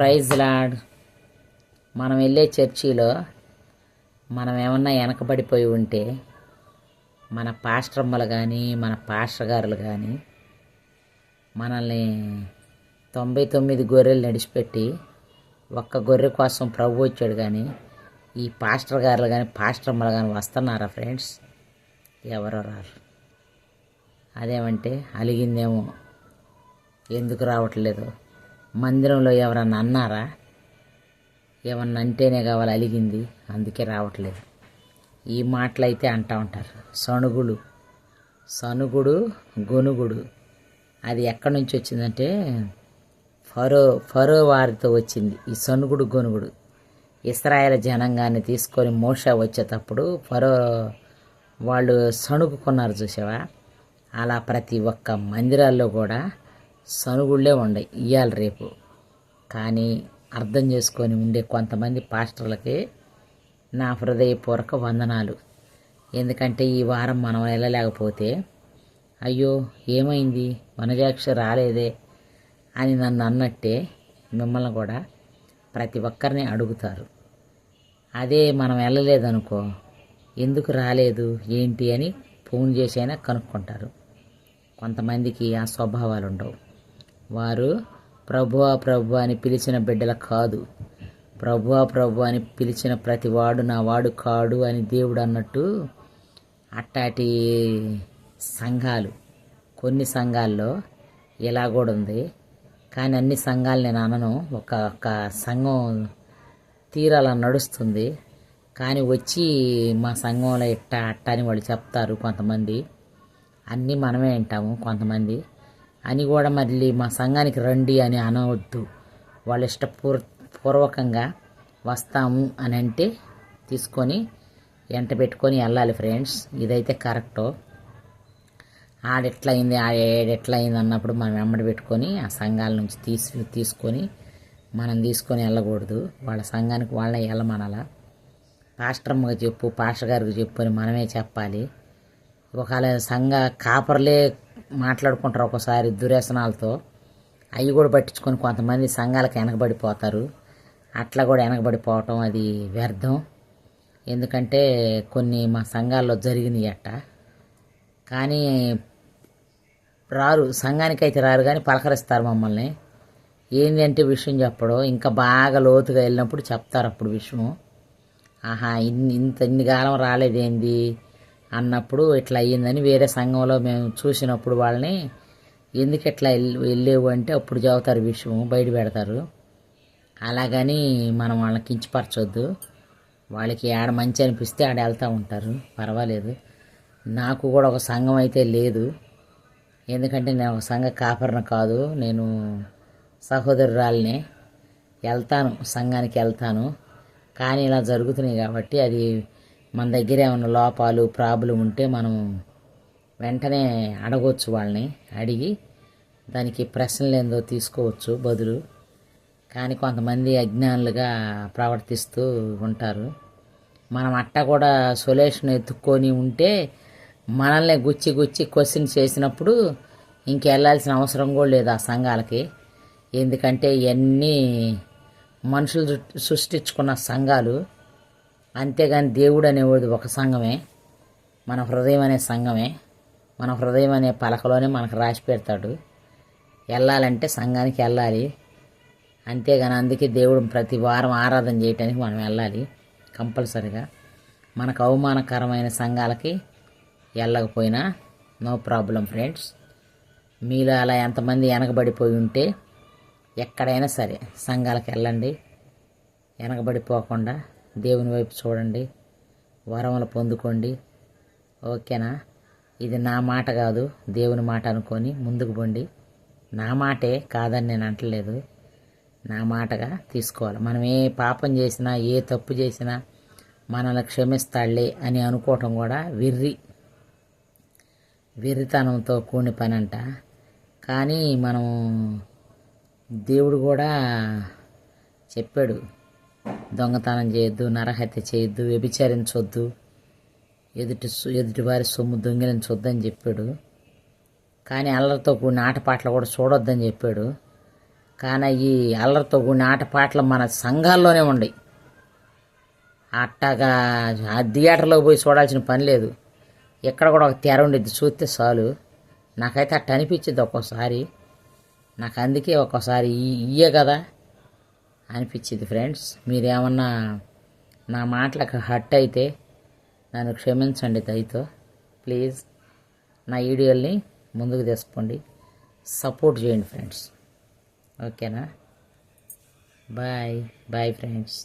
Praise lord. మనం వెళ్ళే చర్చిలో మనం ఏమన్నా వెనకబడిపోయి ఉంటే మన పాస్టర్మ్మలు కానీ మన పాస్టర్ గారులు కానీ మనల్ని తొంభై తొమ్మిది గొర్రెలు నడిచిపెట్టి ఒక్క గొర్రె కోసం ప్రభు వచ్చాడు కానీ ఈ పాస్టర్ గారులు కానీ పాస్టర్మ్మలు కానీ వస్తున్నారా ఫ్రెండ్స్? ఎవరో రారు. అదేమంటే అలిగిందేమో. ఎందుకు రావట్లేదు? మందిరంలో ఎవరన్నా అన్నారా? ఏమన్నా అంటేనే కావాలి అలిగింది. అందుకే రావట్లేదు. ఈ మాటలు అయితే అంటూ ఉంటారు. సణుగుడు. సనుగుడు గొనుగుడు. అది ఎక్కడి నుంచి వచ్చిందంటే ఫరో ఫరో వారితో వచ్చింది. ఈ సనుగుడు గొనుగుడు. ఇస్రాయల జనంగాన్ని తీసుకొని మోషా వచ్చేటప్పుడు ఫరో వాళ్ళు సణుగుకున్నారు చూసావా? అలా ప్రతి ఒక్క మందిరాల్లో కూడా సనుగుళ్ళే ఉండయి. ఇయ్యాలి రేపు. కానీ అర్థం చేసుకొని ఉండే కొంతమంది పాస్టర్లకి నా హృదయపూర్వక వందనాలు. ఎందుకంటే ఈ వారం మనం వెళ్ళలేకపోతే అయ్యో ఏమైంది? వనజాక్ష రాలేదే అని నన్ను అన్నట్టే మిమ్మల్ని కూడా ప్రతి ఒక్కరిని అడుగుతారు. అదే మనం వెళ్ళలేదనుకో ఎందుకు రాలేదు ఏంటి అని ఫోన్ చేసి అయినా కనుక్కుంటారు. కొంతమందికి ఆ స్వభావాలు ఉండవు వారు ప్రభువా ప్రభు అని పిలిచిన బిడ్డల కాదు. ప్రభువా ప్రభు అని పిలిచిన ప్రతివాడు నా వాడు కాడు అని దేవుడు అన్నట్టు అట్టాటి సంఘాలు. కొన్ని సంఘాల్లో ఇలా కూడా ఉంది. కానీ అన్ని సంఘాలు నేను అనను. ఒక ఒక సంఘం తీరాలని నడుస్తుంది. కానీ వచ్చి మా సంఘంలో ఇట్ట అట్ట అని వాళ్ళు చెప్తారు కొంతమంది. అన్నీ మనమే వింటాము కొంతమంది. అని కూడా మళ్ళీ మా సంఘానికి రండి అని అనవద్దు. వాళ్ళ ఇష్టపూర్ పూర్వకంగా వస్తాము అని అంటే తీసుకొని ఎంట పెట్టుకొని వెళ్ళాలి ఫ్రెండ్స్. ఇదైతే కరెక్టు. ఆడెట్లయింది అయింది అయింది అన్నప్పుడు మనం వెంబడి పెట్టుకొని ఆ సంఘాల నుంచి తీసి తీసుకొని మనం తీసుకొని వెళ్ళకూడదు. వాళ్ళ సంఘానికి వాళ్ళని వెళ్ళమనాలా. పాస్టర్మ్మగా చెప్పు పాస్టర్ గారికి చెప్పు అని మనమే చెప్పాలి. ఒకవేళ సంఘ కాపర్లే మాట్లాడుకుంటారు ఒకసారి దురేసనాలతో అవి కూడా పట్టించుకొని కొంతమంది సంఘాలకు వెనకబడిపోతారు. అట్లా కూడా వెనకబడిపోవటం అది వ్యర్థం. ఎందుకంటే కొన్ని మా సంఘాల్లో జరిగినాయి అట్ట కానీ రారు సంఘానికి అయితే రారు కానీ పలకరిస్తారు మమ్మల్ని. ఏంటంటే విషయం చెప్పడం. ఇంకా బాగా లోతుగా వెళ్ళినప్పుడు చెప్తారు అప్పుడు విషయం. ఆహా ఇన్ని ఇంత ఇన్ని కాలం రాలేదేంది? అన్నప్పుడు ఇట్లా అయ్యిందని వేరే సంఘంలో మేము చూసినప్పుడు వాళ్ళని ఎందుకు ఇట్లా వెళ్ళి- వెళ్ళేవు అంటే అప్పుడు చదువుతారు విషయం బయట పెడతారు. అలాగని మనం వాళ్ళని కించపరచొద్దు. వాళ్ళకి ఆడ మంచి అనిపిస్తే ఆడ వెళ్తూ ఉంటారు. పర్వాలేదు. నాకు కూడా ఒక సంఘం అయితే లేదు. ఎందుకంటే నేను ఒక సంఘ కాపరణ కాదు. నేను సహోదరురాల్ని. వెళ్తాను సంఘానికి వెళ్తాను. కానీ ఇలా జరుగుతున్నాయి కాబట్టి అది మన దగ్గర ఏమైనా లోపాలు ప్రాబ్లం ఉంటే మనం వెంటనే అడగవచ్చు వాళ్ళని అడిగి దానికి ప్రశ్నలు ఏందో తీసుకోవచ్చు బదులు. కానీ కొంతమంది అజ్ఞానులుగా ప్రవర్తిస్తూ ఉంటారు. మనం అట్ట కూడా సొల్యూషన్ ఎత్తుక్కొని ఉంటే మనల్ని గుచ్చి గుచ్చి క్వశ్చన్ చేసినప్పుడు ఇంకెళ్ళాల్సిన అవసరం కూడా లేదు ఆ సంఘాలకి. ఎందుకంటే ఇవన్నీ మనుషులు సృష్టించుకున్న సంఘాలు. అంతేగాని దేవుడు అనేవాడు ఒక సంఘమే మన హృదయం అనే సంఘమే మన హృదయం అనే పలకలోనే మనకు రాసి పెడతాడు. వెళ్ళాలంటే సంఘానికి వెళ్ళాలి. అంతేగాని అందుకే దేవుడు ప్రతి వారం ఆరాధన చేయటానికి మనం వెళ్ళాలి కంపల్సరిగా. మనకు అవమానకరమైన సంఘాలకి వెళ్ళకపోయినా నో ప్రాబ్లం ఫ్రెండ్స్. మీలో అలా ఎంతమంది వెనకబడిపోయి ఉంటే ఎక్కడైనా సరే సంఘాలకు వెళ్ళండి. వెనకబడిపోకుండా దేవుని వైపు చూడండి. వరములు పొందుకోండి. ఓకేనా? ఇది నా మాట కాదు. దేవుని మాట అనుకొని ముందుకు పోండి. నా మాటే కాదని నేను అంటలేదు. నా మాటగా తీసుకోవాలి. మనం ఏ పాపం చేసినా ఏ తప్పు చేసినా మనల్ని క్షమిస్తాడులే అని అనుకోవటం కూడా వెర్రి. వెర్రితనంతో కూడిన పని అంట కానీ మనం దేవుడు కూడా చెప్పాడు. దొంగతనం చేయొద్దు నరహత్య చేయొద్దు వ్యభిచరించొద్దు. ఎదుటి ఎదుటి ఎదుటివారి సొమ్ము దొంగిలించొద్దు అని చెప్పాడు. కానీ అల్లరితో కూడిన ఆటపాటలు కూడా చూడొద్దని చెప్పాడు. కానీ ఈ అల్లరితో కూడిన ఆటపాటలు మన సంఘాల్లోనే ఉండయి. అట్టాగా ఆ థియేటర్లో పోయి చూడాల్సిన పని లేదు. ఇక్కడ కూడా ఒక తెర ఉండిద్ది చూస్తే చాలు. నాకైతే అట్ట అనిపించింది ఒక్కోసారి. నాకు అందుకే ఒక్కోసారి ఈ- ఇయ్యే కదా. అనిపించింది ఫ్రెండ్స్. మీరేమన్నా నా మాటలకు హట్ అయితే నన్ను క్షమించండి దయతో. ప్లీజ్ నా వీడియోల్ని ముందుకు తీసుకోండి సపోర్ట్ చేయండి ఫ్రెండ్స్. ఓకేనా? బాయ్. Bye friends.